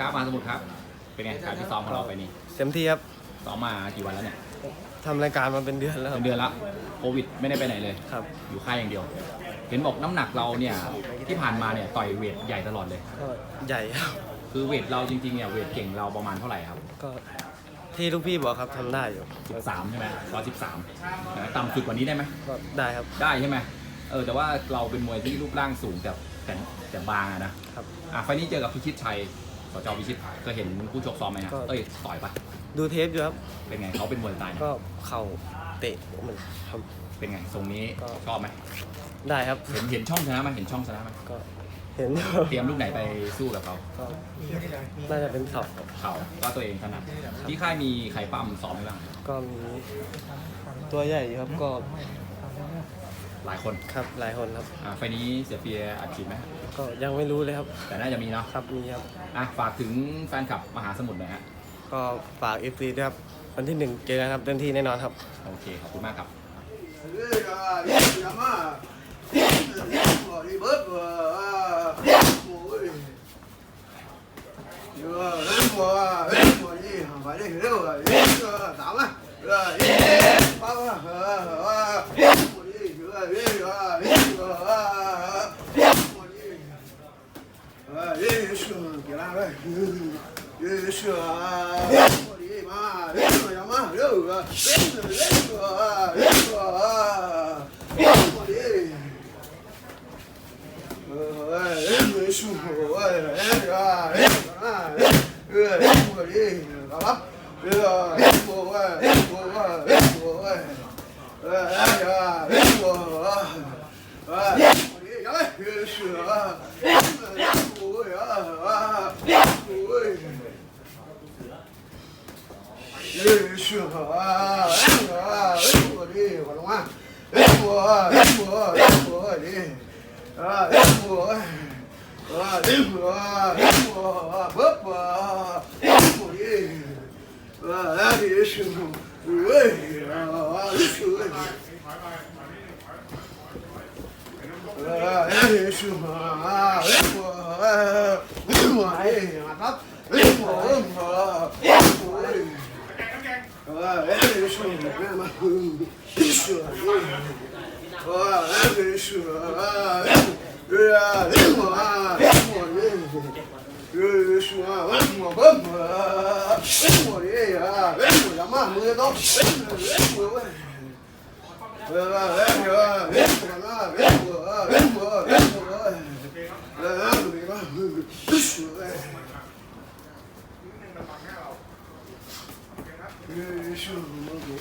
ครับมาสมุทรครับ เป็นไงการที่ซ้อมของเราไปนี่เต็มที่ครับซ้อมมากี่วันแล้วเนี่ยทำรายการมาเป็นเดือนแล้วคเป็รับนเดือนละโควิดไม่ได้ไปไหนเลย ครับอยู่ค่ายอย่างเดียว เห็นบอกน้ำหนักเราเนี่ยที่ผ่านมาเนี่ยต่อยเวทใหญ่ตลอดเลย ก็ใหญ่ครับ คือเวทเราจริงๆเนี่ยเวทเก่งเราประมาณเท่าไหร่ครับ ก็ที่ลูกพี่บอกครับทำได้อยู่13 ใช่ไหม113ต่ำสุดกว่านี้ได้ไหมก็ได้ครับ ได้ใช่ไหมเออแต่ว่าเราเป็นมวยที่รูปร่างสูงแต่แต่แต่บางอะนะครับ อะไฟล์นี้เจอกับพิชิตชัย สจพิชิตเคยเห็นผู้ชกซ้อมไหมฮะก็ เอ้ยต่อยปะดูเทปอยู่ครับ เป็นไงเขาเป็นมวยสไตล์ไหนก็เข่าเตะเหมือนครับเป็นไงทรงนี้ก็ชอบไหมได้ครับ เห็นเห็นช่องชนะไหมเห็นช่องชนะไหมก็เห็นอยู่เตรียมลูกไหนไปสู้กับเขาก็น่าจะเป็นเข่าครับเขาว่าตัวเองถนัดที่ค่ายมีใครปั้มซ้อมไหมบ้างก็มีตัวใหญ่อยู่ครับก็ หลายคนครับหลายคนครับอ่าไฟล์นี้เสียเฟียอัดฉีดไหมก็ยังไม่รู้เลยครับแต่น่าจะมีเนาะครับมีครับอะฝากถึงแฟนคลับมหาสมุทรหน่อยฮะก็ฝากเอฟซีด้วยครับวันที่หนึ่งเจอกันครับเต็มที่แน่นอนครับ โอเคขอบคุณมากครับ这 Yeah. Oi, ah, ah, oi. Isso, ah, ah, escolhi, lá é? Escolhe, escolhe, escolhe. Ah, escolhe. Ah, escolhe, ah Opa, escolhi. Ah, isso, oi, ah, escolhe. Ah, isso, ah, escolhe. Mamãe, vem meşhur oldu.